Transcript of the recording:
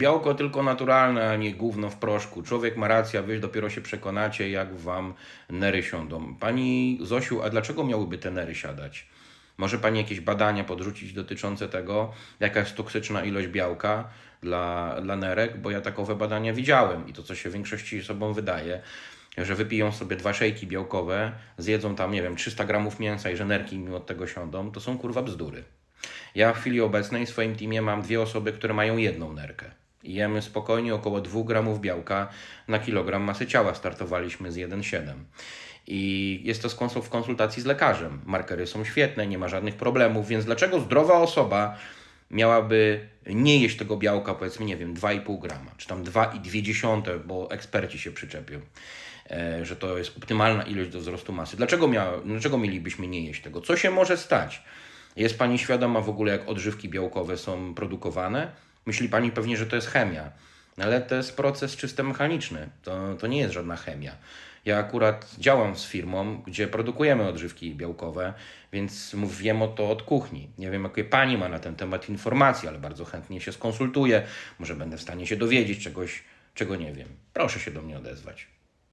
Białko tylko naturalne, a nie gówno w proszku. Człowiek ma rację, a wy dopiero się przekonacie, jak wam nery siądą. Pani Zosiu, a dlaczego miałyby te nery siadać? Może pani jakieś badania podrzucić dotyczące tego, jaka jest toksyczna ilość białka dla, dla nerek? Bo ja takowe badania widziałem i to, co się większości sobą wydaje, że wypiją sobie dwa szejki białkowe, zjedzą tam, nie wiem, 300 gramów mięsa i że nerki im od tego siądą, to są kurwa bzdury. Ja w chwili obecnej w swoim teamie mam dwie osoby, które mają jedną nerkę. Jemy spokojnie około 2 gramów białka na kilogram masy ciała. Startowaliśmy z 1,7. I jest to w konsultacji z lekarzem. Markery są świetne, nie ma żadnych problemów, więc dlaczego zdrowa osoba miałaby nie jeść tego białka, powiedzmy, nie wiem, 2,5 grama, czy tam 2,2, bo eksperci się przyczepią, e, że to jest optymalna ilość do wzrostu masy. Dlaczego, mia- dlaczego mielibyśmy nie jeść tego? Co się może stać? Jest Pani świadoma w ogóle, jak odżywki białkowe są produkowane? Myśli Pani pewnie, że to jest chemia, ale to jest proces czysto mechaniczny. To, to nie jest żadna chemia. Ja akurat działam z firmą, gdzie produkujemy odżywki białkowe, więc wiem o to od kuchni. Nie wiem, jakie Pani ma na ten temat informacje, ale bardzo chętnie się skonsultuję. Może będę w stanie się dowiedzieć czegoś, czego nie wiem. Proszę się do mnie odezwać.